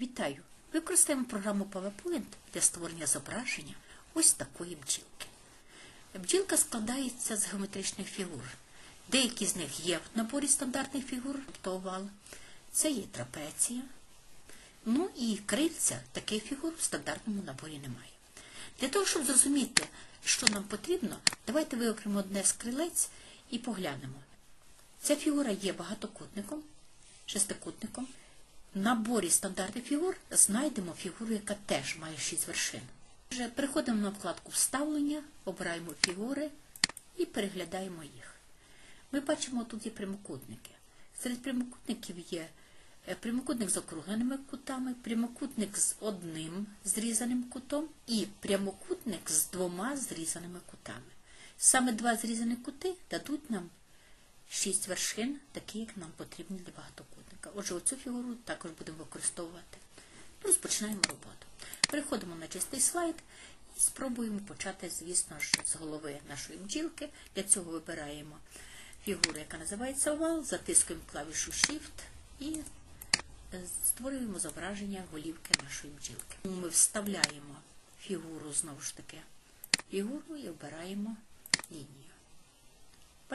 Вітаю! Використаємо програму PowerPoint для створення зображення ось такої бджілки. Бджілка складається з геометричних фігур. Деякі з них є в наборі стандартних фігур, тобто овал. Це є трапеція. Ну і крильця таких фігур в стандартному наборі немає. Для того, щоб зрозуміти, що нам потрібно, давайте виокремо одне з крилець і поглянемо. Ця фігура є багатокутником, шестикутником. Наборі стандартних фігур знайдемо фігуру, яка теж має 6 вершин. Отже, Переходимо на вкладку Вставлення, обираємо фігури і переглядаємо їх. Ми бачимо, тут є прямокутники. Серед прямокутників є е, прямокутник з округленими кутами, прямокутник з одним зрізаним кутом і прямокутник з двома зрізаними кутами. Саме два зрізані кути дадуть нам шість вершин, такі, як нам потрібні для багатокутника. Отже, оцю фігуру також будемо використовувати. Розпочинаємо роботу. Переходимо на чистий слайд і спробуємо почати, звісно ж, з голови нашої бджілки. Для цього вибираємо фігуру, яка називається овал, затискуємо клавішу Shift і е, створюємо зображення голівки нашої бджілки. Ми вставляємо фігуру, знову ж таки, фігуру і обираємо лінію.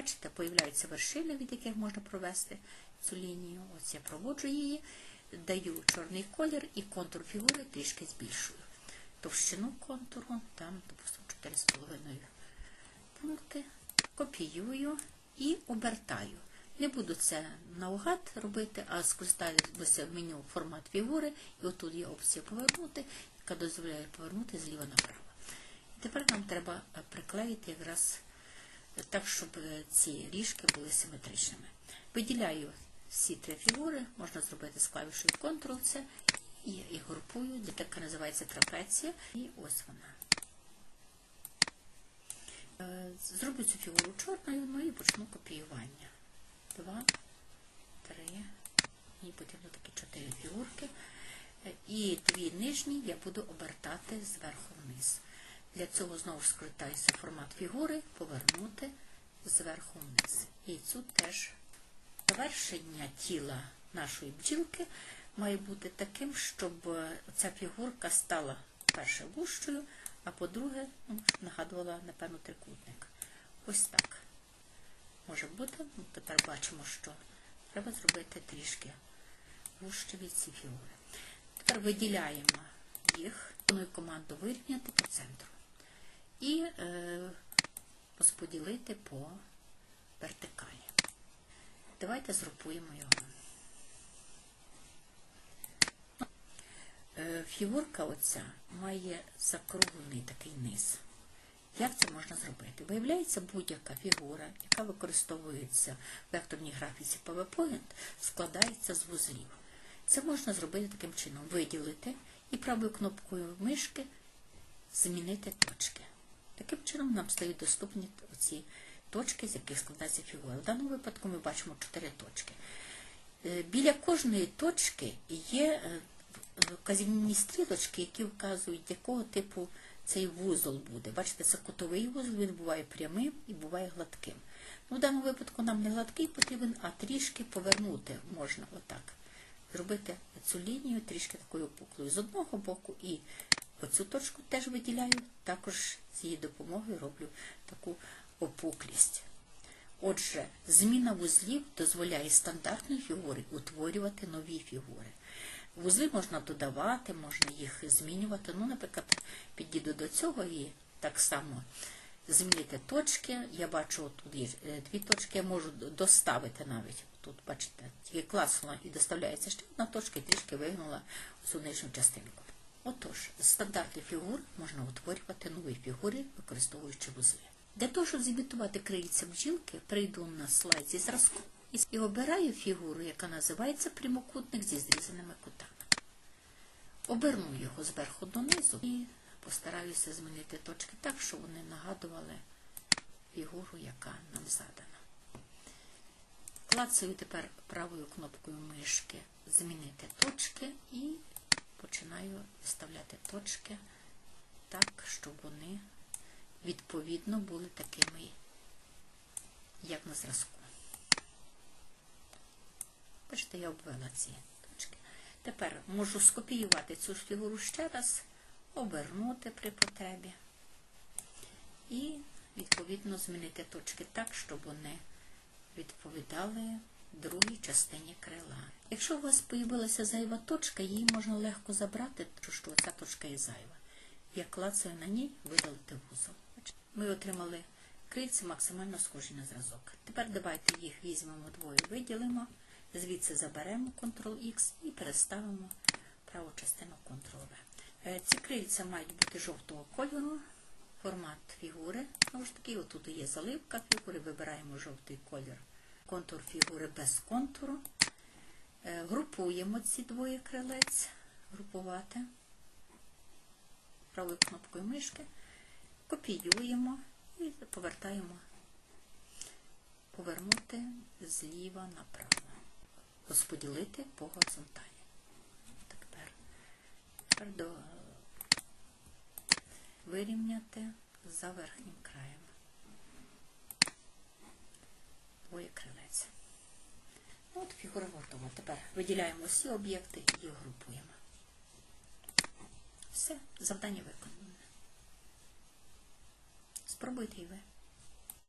Бачите, появляються вершини, від яких можна провести цю лінію. Ось я проводжу її, даю чорний колір і контур фігури трішки збільшую. Товщину контуру, там, допустимо, 4,5 пункти, копіюю і обертаю. Не буду це наугад робити, а скористаюся меню формат фігури, і отут є опція повернути, яка дозволяє повернути зліва направо. Тепер нам треба приклеїти якраз так, щоб ці ріжки були симетричними. Виділяю всі три фігури, можна зробити з клавішою Ctrl-C і, і групую, де така називається трапеція, і ось вона. Зроблю цю фігуру чорною, ну і почну копіювання. Два, три, мені потрібно такі чотири фігурки. І дві нижні я буду обертати зверху вниз. Для цього знову ж скористаюся формат фігури, повернути зверху вниз. І цю теж завершення тіла нашої бджілки має бути таким, щоб ця фігурка стала перше вущою, а по-друге, ну, нагадувала, напевно, трикутник. Ось так може бути. Ну, Тепер бачимо, що треба зробити трішки вужче від ці фігури. Тепер виділяємо їх, команду вирівняти по центру і е, розподілити по вертикалі. Давайте згрупуємо його. Е, фігурка оця має закруглений такий низ. Як це можна зробити? Виявляється, будь-яка фігура, яка використовується в векторній графіці PowerPoint, складається з вузлів. Це можна зробити таким чином: виділити і правою кнопкою мишки змінити точки. Таким чином нам стають доступні ці точки, з яких складається фігура. В даному випадку ми бачимо чотири точки. Біля кожної точки є вказівні стрілочки, які вказують, якого типу цей вузол буде. Бачите, це кутовий вузол, він буває прямим і буває гладким. Ну, В даному випадку нам не гладкий потрібен, а трішки повернути можна отак. Зробити цю лінію трішки такою опуклою з одного боку і оцю точку теж виділяю, також з її допомогою роблю таку опуклість. Отже, зміна вузлів дозволяє стандартні фігури утворювати нові фігури. Вузли можна додавати, можна їх змінювати. Ну, наприклад, підійду до цього і так само змінити точки. Я бачу, тут є дві точки, я можу доставити навіть. Тут, бачите, тільки класнула і доставляється ще одна точка, і трішки вигнула цю нижню частинку. Отож, з стандартних фігур можна утворювати нові фігури, використовуючи вузли. Для того, щоб зімітувати крильця бджілки, прийду на слайд зі зразку і обираю фігуру, яка називається прямокутник зі зрізаними кутами. Оберну його зверху донизу і постараюся змінити точки так, щоб вони нагадували фігуру, яка нам задана. Клацаю тепер правою кнопкою мишки Змінити точки і починаю виставляти точки так, щоб вони відповідно були такими, як на зразку. Бачите, я обвела ці точки. Тепер можу скопіювати цю фігуру ще раз, обернути при потребі і, відповідно, змінити точки так, щоб вони відповідали другій частині крила. Якщо у вас появилася зайва точка, її можна легко забрати, тому що ця точка є зайва. Я клацаю на ній, видалити вузол. Ми отримали крильці максимально схожі на зразок. Тепер давайте їх візьмемо двоє, виділимо, звідси заберемо Ctrl-X і переставимо праву частину Ctrl-V. Е, Ці крильця мають бути жовтого кольору, формат фігури. Знову ж таки, отут є заливка фігури, вибираємо жовтий колір, контур фігури без контуру. Е, Групуємо ці двоє крилець, групувати правою кнопкою мишки, копіюємо і повертаємо, повернути зліва направо, розподілити по горизонталі. Тепер, до, вирівняти за верхнім краєм. Двоє крилець. Ну, От фігура готова. Тепер виділяємо всі об'єкти і групуємо. Все, завдання виконане. Спробуйте і ви.